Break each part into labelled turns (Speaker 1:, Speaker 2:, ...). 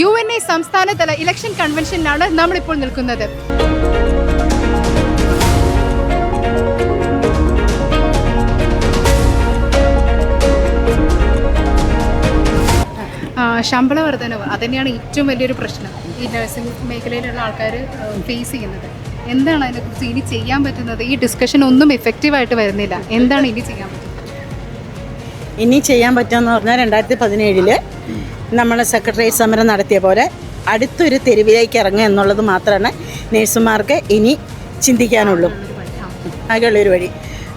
Speaker 1: U N A സംസ്ഥാനതല election കൺവെൻഷനിലാണ് നമ്മളിപ്പോൾ നിൽക്കുന്നത്. ശമ്പള വർധനവ് അതന്നെയാണ് ഏറ്റവും വലിയൊരു പ്രശ്നം. ഈ നഴ്സിംഗ് മേഖലയിലുള്ള ആൾക്കാർ ഫേസ് ചെയ്യുന്നത്. എന്താണ് അതിനെക്കുറിച്ച് ഇനി ചെയ്യാൻ പറ്റുന്നത്? ഈ ഡിസ്കഷൻ ഒന്നും എഫക്റ്റീവായിട്ട് വരുന്നില്ല. എന്താണ് ഇനി ചെയ്യാൻ പറ്റുന്നത്?
Speaker 2: ഇനി ചെയ്യാൻ പറ്റുക എന്ന് പറഞ്ഞാൽ രണ്ടായിരത്തി പതിനേഴിൽ നമ്മൾ സെക്രട്ടറി സമരം നടത്തിയ പോലെ അടുത്തൊരു തെരുവിലേക്ക് ഇറങ്ങുക എന്നുള്ളത് മാത്രമാണ് നേഴ്സുമാർക്ക് ഇനി ചിന്തിക്കാനുള്ളൂ. ആകെയുള്ളൊരു വഴി.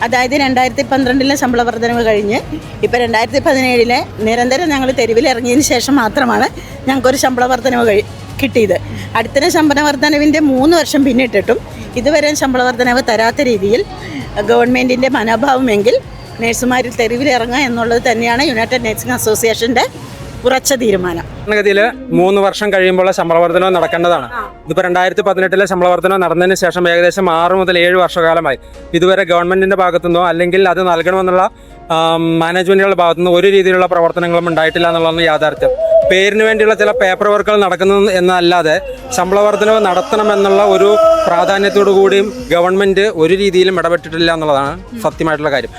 Speaker 2: അതായത് രണ്ടായിരത്തി പന്ത്രണ്ടിലെ ശമ്പള വർധനവ് കഴിഞ്ഞ് ഇപ്പോൾ രണ്ടായിരത്തി പതിനേഴിലെ നിരന്തരം ഞങ്ങൾ തെരുവിൽ ഇറങ്ങിയതിന് ശേഷം മാത്രമാണ് ഞങ്ങൾക്കൊരു ശമ്പള വർധനവ് കഴി കിട്ടിയത്. അടുത്തിടെ ശമ്പള വർധനവിന്റെ മൂന്ന് വർഷം പിന്നിട്ടിട്ടും ഇതുവരെ ശമ്പള വർധനവ് തരാത്ത രീതിയിൽ ഗവൺമെന്റിന്റെ മനോഭാവമെങ്കിൽ നേഴ്സുമാരിൽ തെരുവിലിറങ്ങുക എന്നുള്ളത് തന്നെയാണ് യുണൈറ്റഡ് നേഴ്സിംഗ് അസോസിയേഷന്റെ ഉറച്ച തീരുമാനം.
Speaker 3: സാധാരണഗതിയിൽ മൂന്ന് വർഷം കഴിയുമ്പോൾ ശമ്പള വർധനവ് നടക്കേണ്ടതാണ്. ഇതിപ്പോൾ രണ്ടായിരത്തി പതിനെട്ടിലെ ശമ്പള വർധനവ് നടന്നതിന് ശേഷം ഏകദേശം ആറ് മുതൽ ഏഴ് വർഷകാലമായി. ഇതുവരെ ഗവൺമെന്റിന്റെ ഭാഗത്തുനിന്നോ അല്ലെങ്കിൽ അത് നൽകണമെന്നുള്ള മാനേജ്മെന്റുകളുടെ ഭാഗത്തുനിന്ന് ഒരു രീതിയിലുള്ള പ്രവർത്തനങ്ങളും ഉണ്ടായിട്ടില്ല എന്നുള്ളതാണ് യാഥാർത്ഥ്യം. പേരിന് വേണ്ടിയുള്ള ചില പേപ്പർ വർക്കുകൾ നടക്കുന്നു എന്നല്ലാതെ ശമ്പള വർധനവ് നടത്തണമെന്നുള്ള ഒരു പ്രാധാന്യത്തോടു കൂടിയും ഗവൺമെന്റ് ഒരു രീതിയിലും ഇടപെട്ടിട്ടില്ല എന്നുള്ളതാണ് സത്യമായിട്ടുള്ള കാര്യം.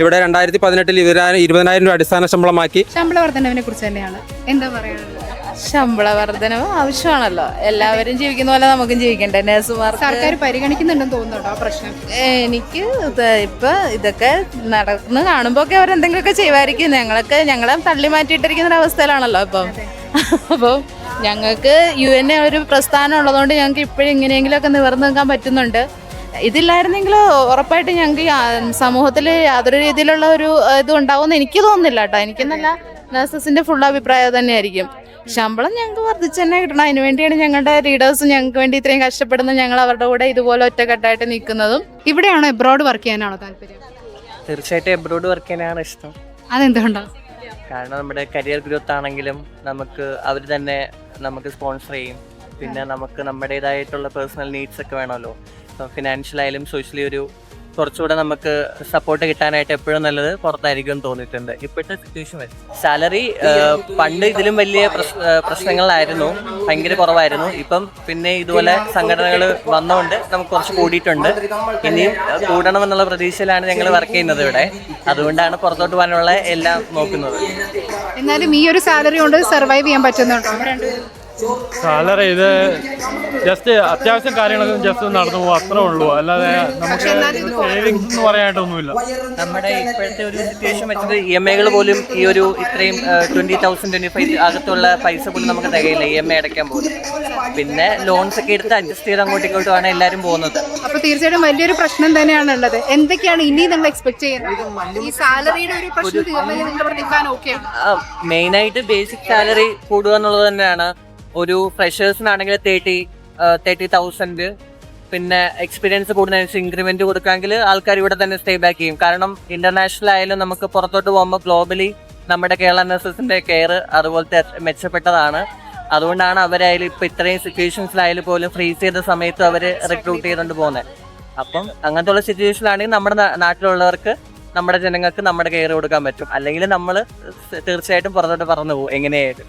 Speaker 3: ഇവിടെ രണ്ടായിരത്തി പതിനെട്ടിൽ ഇരുപതിനായിരം ഇരുപതിനായിരം രൂപ അടിസ്ഥാന ശമ്പളമാക്കി
Speaker 1: ശമ്പള വർധനവിനെ കുറിച്ച് തന്നെയാണ്. എന്താ പറയുക
Speaker 4: ശമ്പള വർധനവ് ആവശ്യമാണല്ലോ. എല്ലാവരും ജീവിക്കുന്ന പോലെ നമുക്കും ജീവിക്കണ്ടേ? നഴ്സുമാർ
Speaker 1: സർക്കാർ പരിഗണിക്കുന്നുണ്ടെന്ന് തോന്നുന്നുണ്ടോ ആ പ്രശ്നം?
Speaker 4: എനിക്ക് ഇപ്പൊ ഇതൊക്കെ നടന്ന് കാണുമ്പോ ഒക്കെ അവരെന്തെങ്കിലുമൊക്കെ ചെയ്യുമായിരിക്കും. ഞങ്ങളൊക്കെ ഞങ്ങളെ തള്ളി മാറ്റിയിട്ടിരിക്കുന്ന ഒരു അവസ്ഥയിലാണല്ലോ ഇപ്പം. അപ്പോൾ ഞങ്ങൾക്ക് യു എൻ എ ഒരു പ്രസ്ഥാനം ഉള്ളതുകൊണ്ട് ഞങ്ങൾക്ക് ഇപ്പോഴും ഇങ്ങനെയെങ്കിലുമൊക്കെ നിവർന്നു നിൽക്കാൻ പറ്റുന്നുണ്ട്. ഇതില്ലായിരുന്നെങ്കിൽ ഉറപ്പായിട്ട് ഞങ്ങൾക്ക് സമൂഹത്തിൽ യാതൊരു രീതിയിലുള്ള ഒരു ഇത് ഉണ്ടാവുമെന്ന് എനിക്ക് തോന്നുന്നില്ല കേട്ടോ. എനിക്കെന്നല്ല നഴ്സസിന്റെ ഫുൾ അഭിപ്രായം തന്നെയായിരിക്കും. ശമ്പളം ഞങ്ങൾക്ക് വർദ്ധിച്ച് തന്നെ കിട്ടണം. അതിന് വേണ്ടിയാണ് ഞങ്ങളുടെ ലീഡേഴ്സ് ഞങ്ങൾക്ക് വേണ്ടി ഇത്രയും കഷ്ടപ്പെടുന്ന ഞങ്ങൾ അവരുടെ കൂടെ ഇതുപോലെ ഒറ്റക്കെട്ടായിട്ട് നിൽക്കുന്നതും.
Speaker 1: ഇവിടെയാണോ എബ്രോഡ് വർക്ക് ചെയ്യാനാണോ താല്പര്യം?
Speaker 5: തീർച്ചയായിട്ടും എബ്രോഡ് വർക്ക് ചെയ്യാനാണ് ഇഷ്ടം.
Speaker 1: അതെന്തുകൊണ്ടാണ്
Speaker 5: കാരണം നമ്മുടെ കരിയർ ഗ്രോത്ത് ആണെങ്കിലും നമുക്ക് അവർ തന്നെ നമുക്ക് സ്പോൺസർ ചെയ്യും. പിന്നെ നമുക്ക് നമ്മുടേതായിട്ടുള്ള പേഴ്സണൽ നീഡ്സ് ഒക്കെ വേണമല്ലോ. ഫിനാൻഷ്യൽ ആയാലും സോഷ്യലി ഒരു കുറച്ചുകൂടെ നമുക്ക് സപ്പോർട്ട് കിട്ടാനായിട്ട് എപ്പോഴും നല്ലത് പുറത്തായിരിക്കും എന്ന് തോന്നിയിട്ടുണ്ട്. ഇപ്പോഴത്തെ സിറ്റുവേഷൻ സാലറി പണ്ട് ഇതിലും വലിയ പ്രശ്നങ്ങളായിരുന്നു ഭയങ്കര കുറവായിരുന്നു. ഇപ്പം പിന്നെ ഇതുപോലെ സംഘടനകൾ വന്നുകൊണ്ട് നമുക്ക് കുറച്ച് കൂടിയിട്ടുണ്ട്. ഇനിയും കൂടണമെന്നുള്ള പ്രതീക്ഷയിലാണ് ഞങ്ങൾ വർക്ക് ചെയ്യുന്നത് ഇവിടെ. അതുകൊണ്ടാണ് പുറത്തോട്ട് പോകാനുള്ള എല്ലാം നോക്കുന്നത്.
Speaker 1: എന്നാലും ഈ ഒരു സാലറി കൊണ്ട് സർവൈവ് ചെയ്യാൻ പറ്റുന്നുണ്ടോ?
Speaker 6: സാലറി ഇത് ജസ്റ്റ് അത്യാവശ്യം കാര്യങ്ങളൊക്കെ ജസ്റ്റ് നടന്നു പോകും അത്രേ ഉള്ളൂ. അല്ലാതെ നമുക്ക് സേവിങ്സ് എന്ന് പറയാനായിട്ടൊന്നുമില്ല.
Speaker 5: നമ്മുടെ ഇപ്പോഴത്തെ ഒരു സിറ്റുവേഷൻ വെച്ചത് ഇ എം ഐകൾ പോലും ഈ ഒരു ഇത്രയും ട്വന്റി തൗസൻഡ് ട്വന്റി ഫൈവ് അകത്തുള്ള പൈസ പോലും നമുക്ക് തികയില്ല ഇ എം ഐ അടയ്ക്കാൻ പോലും. പിന്നെ ലോൺസ് ഒക്കെ എടുത്ത് അഡ്ജസ്റ്റ് ചെയ്ത് അങ്ങോട്ടും ഇങ്ങോട്ടുമാണ് എല്ലാവരും പോകുന്നത്.
Speaker 1: അപ്പൊ തീർച്ചയായിട്ടും വലിയൊരു പ്രശ്നം തന്നെയാണ് ഉള്ളത് എന്തൊക്കെയാണ് ഇനി നമ്മൾ എക്സ്പെക്ട് ചെയ്യുന്നത്? ഈ സാലറിയുടെ ഒരു പ്രശ്നം തീർന്നെങ്കിൽ നിങ്ങൾ ഇവിടെ നിൽക്കാൻ ഓക്കെയാണ്
Speaker 5: മെയിനായിട്ട് ബേസിക് സാലറി കൂടുക എന്നുള്ളത് തന്നെയാണ്. ഒരു ഫ്രഷേഴ്സിനാണെങ്കിൽ തേർട്ടി തേർട്ടി തൗസൻഡ് പിന്നെ എക്സ്പീരിയൻസ് കൂടുന്നതിനനുസരിച്ച് ഇൻക്രിമെന്റ് കൊടുക്കാമെങ്കിൽ ആൾക്കാർ ഇവിടെ തന്നെ സ്റ്റേ ബാക്ക് ചെയ്യും. കാരണം ഇന്റർനാഷണൽ ആയാലും നമുക്ക് പുറത്തോട്ട് പോകുമ്പോൾ ഗ്ലോബലി നമ്മുടെ കേരള നഴ്സസിന്റെ കെയർ അതുപോലത്തെ മെച്ചപ്പെട്ടതാണ്. അതുകൊണ്ടാണ് അവരായാലും ഇപ്പൊ ഇത്രയും സിറ്റുവേഷൻസിലായാലും പോലും ഫ്രീസ് ചെയ്ത സമയത്ത് അവർ റിക്രൂട്ട് ചെയ്തുകൊണ്ട് പോകുന്നത് അപ്പം അങ്ങനത്തെ ഉള്ള സിറ്റുവേഷനിലാണെങ്കിൽ നമ്മുടെ നാട്ടിലുള്ളവർക്ക് നമ്മുടെ ജനങ്ങൾക്ക് നമ്മുടെ കെയർ കൊടുക്കാൻ പറ്റും. അല്ലെങ്കിൽ നമ്മൾ തീർച്ചയായിട്ടും പുറത്തോട്ട് പറന്നു പോകും. എങ്ങനെയായാലും.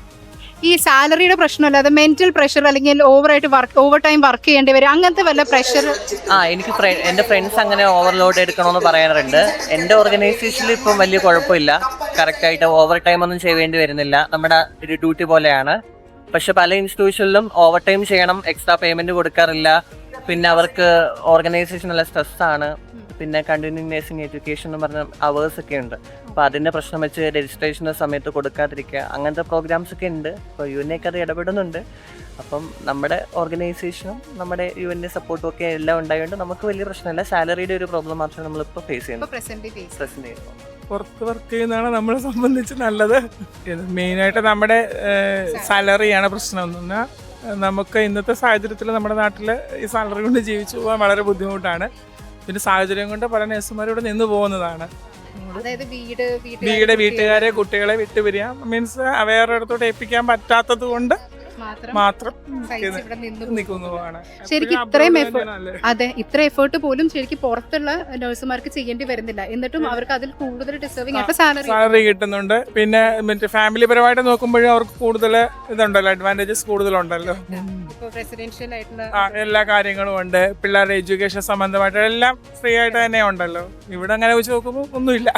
Speaker 1: ഈ സാലറിയുടെ പ്രശ്നമല്ലാതെ മെന്റൽ പ്രഷർ അല്ലെങ്കിൽ ഓവറായിട്ട് വർക്ക് ഓവർ ടൈം വർക്ക് ചെയ്യേണ്ടി വരും. അങ്ങനത്തെ വല്ല പ്രഷർ
Speaker 5: ആ എനിക്ക് എന്റെ എന്റെ ഫ്രണ്ട്സ് അങ്ങനെ ഓവർലോഡ് എടുക്കണമെന്ന് പറയാറുണ്ട്. എന്റെ ഓർഗനൈസേഷനിൽ ഇപ്പം വലിയ കുഴപ്പമില്ല. കറക്റ്റായിട്ട് ഓവർ ടൈം ഒന്നും ചെയ്യേണ്ടി വരുന്നില്ല. നമ്മുടെ ഒരു ഡ്യൂട്ടി പോലെയാണ്. പക്ഷെ പല ഇൻസ്റ്റിറ്റ്യൂഷനിലും ഓവർ ടൈം ചെയ്യണം എക്സ്ട്രാ പേയ്മെന്റ് കൊടുക്കാറില്ല. പിന്നെ അവർക്ക് ഓർഗനൈസേഷൻ നല്ല സ്ട്രെസ് ആണ്. പിന്നെ കണ്ടിന്യൂ നേഴ്സിംഗ് എഡ്യൂക്കേഷൻ എന്ന് പറഞ്ഞ അവേഴ്സ് ഒക്കെ ഉണ്ട്. അപ്പോൾ അതിന്റെ പ്രശ്നം വെച്ച് രജിസ്ട്രേഷന്റെ സമയത്ത് കൊടുക്കാതിരിക്കുക. അങ്ങനത്തെ പ്രോഗ്രാംസ് ഒക്കെ ഉണ്ട്. അപ്പോൾ യു എൻ അത് ഇടപെടുന്നുണ്ട്. അപ്പം നമ്മുടെ ഓർഗനൈസേഷനും നമ്മുടെ യു എൻ സപ്പോർട്ടും ഒക്കെ എല്ലാം ഉണ്ടായതുകൊണ്ട് നമുക്ക് വലിയ പ്രശ്നമില്ല. സാലറിയുടെ ഒരു പ്രോബ്ലം മാത്രമേ നമ്മളിപ്പോൾ ഫേസ് ചെയ്യുന്നത്
Speaker 1: പ്രസന്റ്
Speaker 5: ചെയ്യുന്നു
Speaker 7: പുറത്ത് വർക്ക് ചെയ്യുന്നതാണ് നമ്മളെ സംബന്ധിച്ച് നല്ലത്. മെയിനായിട്ട് നമ്മുടെ സാലറിയാണ് പ്രശ്നം. എന്ന് പറഞ്ഞാൽ നമുക്ക് ഇന്നത്തെ സാഹചര്യത്തിൽ നമ്മുടെ നാട്ടിൽ ഈ സാലറി കൊണ്ട് ജീവിച്ചു പോകാൻ വളരെ ബുദ്ധിമുട്ടാണ്. പിന്നെ സാഹചര്യം കൊണ്ട് പല നഴ്സുമാരും ഇവിടെ നിന്ന് പോകുന്നതാണ്.
Speaker 1: വീട്
Speaker 7: വീട് വീട്ടുകാരെ കുട്ടികളെ വിട്ടുപിരിയാം. മീൻസ് വേറെ ഇടത്തോട്ട് ഏൽപ്പിക്കാൻ പറ്റാത്തത് കൊണ്ട്
Speaker 1: മാത്രം
Speaker 7: നിൽക്കുന്നതാണ്
Speaker 1: ശരിക്കും ഇത്രയും? അതെ ഇത്ര എഫേർട്ട് പോലും ശരിക്കും പുറത്തുള്ള നഴ്സുമാർക്ക് ചെയ്യേണ്ടി വരുന്നില്ല. എന്നിട്ടും അവർക്ക് അതിൽ കൂടുതൽ ഡിസേർവിംഗ് ആയിട്ട് സാലറി
Speaker 7: സാലറി കിട്ടുന്നുണ്ട്. പിന്നെ മറ്റേ ഫാമിലി പരമായിട്ട് നോക്കുമ്പോഴും അവർക്ക് കൂടുതൽ ഇതുണ്ടല്ലോ അഡ്വാന്റേജസ് കൂടുതലുണ്ടല്ലോ.
Speaker 1: റെസിഡൻഷ്യൽ ആയിട്ടുള്ള
Speaker 7: എല്ലാ കാര്യങ്ങളും ഉണ്ട്. പിള്ളേരുടെ എഡ്യൂക്കേഷൻ സംബന്ധമായിട്ട് എല്ലാം ഫ്രീ ആയിട്ട് തന്നെ ഉണ്ടല്ലോ. ഇവിടെ അങ്ങനെ വെച്ച് നോക്കുമ്പോൾ ഒന്നുമില്ല.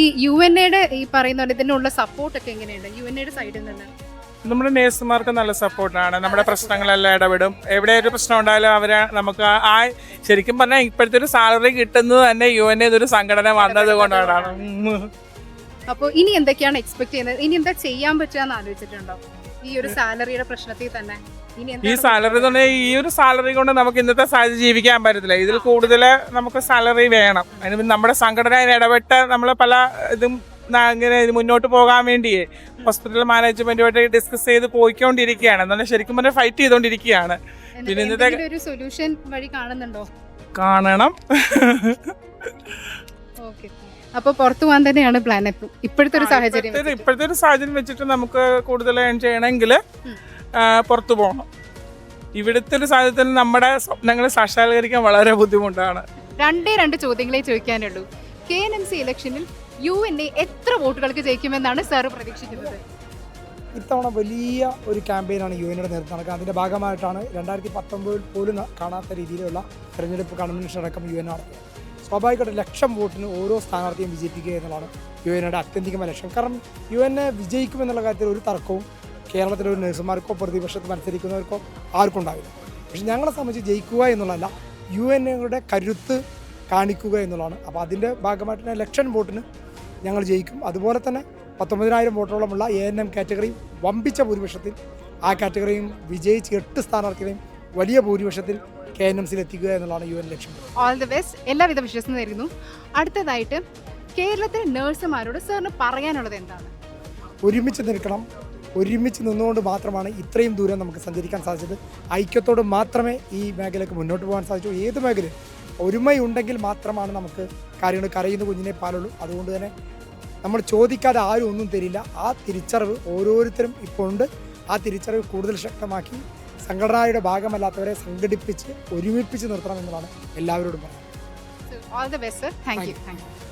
Speaker 1: ഈ യു എൻ എയുടെ ഈ പറയുന്ന ഇതിനുള്ള സപ്പോർട്ട് ഒക്കെ എങ്ങനെയുണ്ട്? യു എൻ എയുടെ സൈഡിൽ നിന്ന്.
Speaker 7: നമ്മുടെ നേഴ്സുമാർക്ക് നല്ല സപ്പോർട്ടാണ്. നമ്മുടെ പ്രശ്നങ്ങളെല്ലാം ഇടപെടും. എവിടെ ഒരു പ്രശ്നം ഉണ്ടായാലും അവരെ നമുക്ക് ആ- ശരിക്കും പറഞ്ഞാൽ ഇപ്പോഴത്തെ ഒരു സാലറി കിട്ടുന്നത് തന്നെ യു എൻ ഇതൊരു സംഘടന വന്നത് കൊണ്ടാണ്.
Speaker 1: അപ്പോൾ ഇനി എന്തൊക്കെയാണ് എക്സ്പെക്ട് ചെയ്യുന്നത്? ഇനി എന്താ ചെയ്യാൻ പറ്റുക എന്ന് ആലോചിച്ചിട്ടുണ്ടോ? ഈ ഒരു സാലറിയുടെ പ്രശ്നത്തിൽ തന്നെ.
Speaker 7: ഈ
Speaker 1: സാലറി
Speaker 7: സാലറി തന്നെ ഈ ഒരു സാലറി കൊണ്ട് നമുക്ക് ഇന്നത്തെ സാഹചര്യം ജീവിക്കാൻ പറ്റത്തില്ല. ഇതിൽ കൂടുതൽ നമുക്ക് സാലറി വേണം. അതിന് നമ്മുടെ സംഘടന ഇടപെട്ട് നമ്മൾ പല ഇതും ന- ഇങ്ങനെ മുന്നോട്ട് പോകാൻ വേണ്ടി ഹോസ്പിറ്റൽ മാനേജ്മെന്റുമായിട്ട് ഡിസ്കസ് ചെയ്ത് പോയിക്കൊണ്ടിരിക്കുകയാണ്. എന്നാലും ശരിക്കും പറഞ്ഞാൽ ഫൈറ്റ് ചെയ്തുകൊണ്ടിരിക്കുകയാണ് പിന്നെ ഇന്നത്തെ
Speaker 1: ഒരു സൊല്യൂഷൻ വഴി കാണുന്നുണ്ടോ?
Speaker 7: കാണണം.
Speaker 1: ഓക്കെ അപ്പോൾ പുറത്തു പോകാൻ തന്നെയാണ് പ്ലാൻ ഇപ്പോഴത്തെ ഒരു സാഹചര്യം
Speaker 7: ഇപ്പോഴത്തെ- ഒരു സാഹചര്യം വെച്ചിട്ട് നമുക്ക് കൂടുതൽ ഏൺ ചെയ്യണമെങ്കിൽ. പുറത്തു പോകണം. ഇവിടുത്തെ ഒരു സാഹചര്യത്തിൽ നമ്മുടെ സ്വപ്നങ്ങൾ സാക്ഷാത്കരിക്കാൻ വളരെ ബുദ്ധിമുട്ടാണ്.
Speaker 1: രണ്ടേ രണ്ട് ചോദ്യങ്ങളെ ചോദിക്കാനുള്ളൂ. കെ എൻ എം സി ഇലക്ഷനിൽ യു എൻ എ എത്ര വോട്ടുകൾക്ക് ജയിക്കുമെന്നാണ് സാർ പ്രതീക്ഷിക്കുന്നത്?
Speaker 8: ഇത്തവണ വലിയ ഒരു ക്യാമ്പയിനാണ് യു എനയുടെ നേതൃത്വം നടക്കുക അതിന്റെ ഭാഗമായിട്ടാണ് രണ്ടായിരത്തി പത്തൊമ്പതിൽ പോലും കാണാത്ത രീതിയിലുള്ള തെരഞ്ഞെടുപ്പ് കൺവെൻഷൻ അടക്കം യു എൻ നടത്തിയത്. സ്വാഭാവികമായിട്ടും ലക്ഷം വോട്ടിന് ഓരോ സ്ഥാനാർത്ഥിയും വിജയിപ്പിക്കുക എന്നുള്ളതാണ് യു എനയുടെ അത്യന്തികമായ ലക്ഷ്യം. കാരണം യു എൻ എ വിജയിക്കുമെന്നുള്ള കാര്യത്തിൽ ഒരു തർക്കവും കേരളത്തിലെ ഒരു നഴ്സുമാർക്കോ പ്രതിപക്ഷത്ത് മത്സരിക്കുന്നവർക്കോ ആർക്കും ഉണ്ടാവില്ല. പക്ഷേ ഞങ്ങളെ സംബന്ധിച്ച് ജയിക്കുക എന്നുള്ളതല്ല യു എൻ കരുത്ത് കാണിക്കുക എന്നുള്ളതാണ്. അപ്പോൾ അതിന്റെ ഭാഗമായിട്ട് ലക്ഷം വോട്ടിന് ഞങ്ങൾ ജയിക്കും. അതുപോലെ തന്നെ പത്തൊമ്പതിനായിരം വോട്ടോളമുള്ള എ എൻ എം കാറ്റഗറി വമ്പിച്ച ഭൂരിപക്ഷത്തിൽ ആ കാറ്റഗറിയും വിജയിച്ച് എട്ട് സ്ഥാനാർത്ഥികളെയും വലിയ ഭൂരിപക്ഷത്തിൽ കെ എൻ എം സിയിൽ എത്തിക്കുക എന്നുള്ളതാണ് യു എൻ ലക്ഷ്യം.
Speaker 1: ഓൾ ദി ബെസ്റ്റ് എല്ലാവിധ വിശ്വസം നേരുന്നു അടുത്തതായിട്ട് കേരളത്തിലെ നഴ്സുമാരോട് സാറിന് പറയാനുള്ളത് എന്താണ്?
Speaker 8: ഒരുമിച്ച് നിൽക്കണം. ഒരുമിച്ച് നിന്നുകൊണ്ട് മാത്രമാണ് ഇത്രയും ദൂരം നമുക്ക് സഞ്ചരിക്കാൻ സാധിച്ചത്. ഐക്യത്തോട് മാത്രമേ ഈ മേഖലയ്ക്ക് മുന്നോട്ട് പോകാൻ സാധിച്ചു. ഏത് മേഖലയും ഒരുമയുണ്ടെങ്കിൽ മാത്രമാണ് നമുക്ക് കാര്യങ്ങൾ കരയുന്ന കുഞ്ഞിനെ പാലുള്ളൂ. അതുകൊണ്ട് തന്നെ നമ്മൾ ചോദിക്കാതെ ആരും ഒന്നും തരില്ല. ആ തിരിച്ചറിവ് ഓരോരുത്തരും ഇപ്പോൾ ഉണ്ട്. ആ തിരിച്ചറിവ് കൂടുതൽ ശക്തമാക്കി സംഘടനയുടെ ഭാഗമല്ലാത്തവരെ സംഘടിപ്പിച്ച് ഒരുമിപ്പിച്ച് നിർത്തണം എന്നതാണ് എല്ലാവരോടും പറയുന്നത്
Speaker 1: all the best sir thank you thank you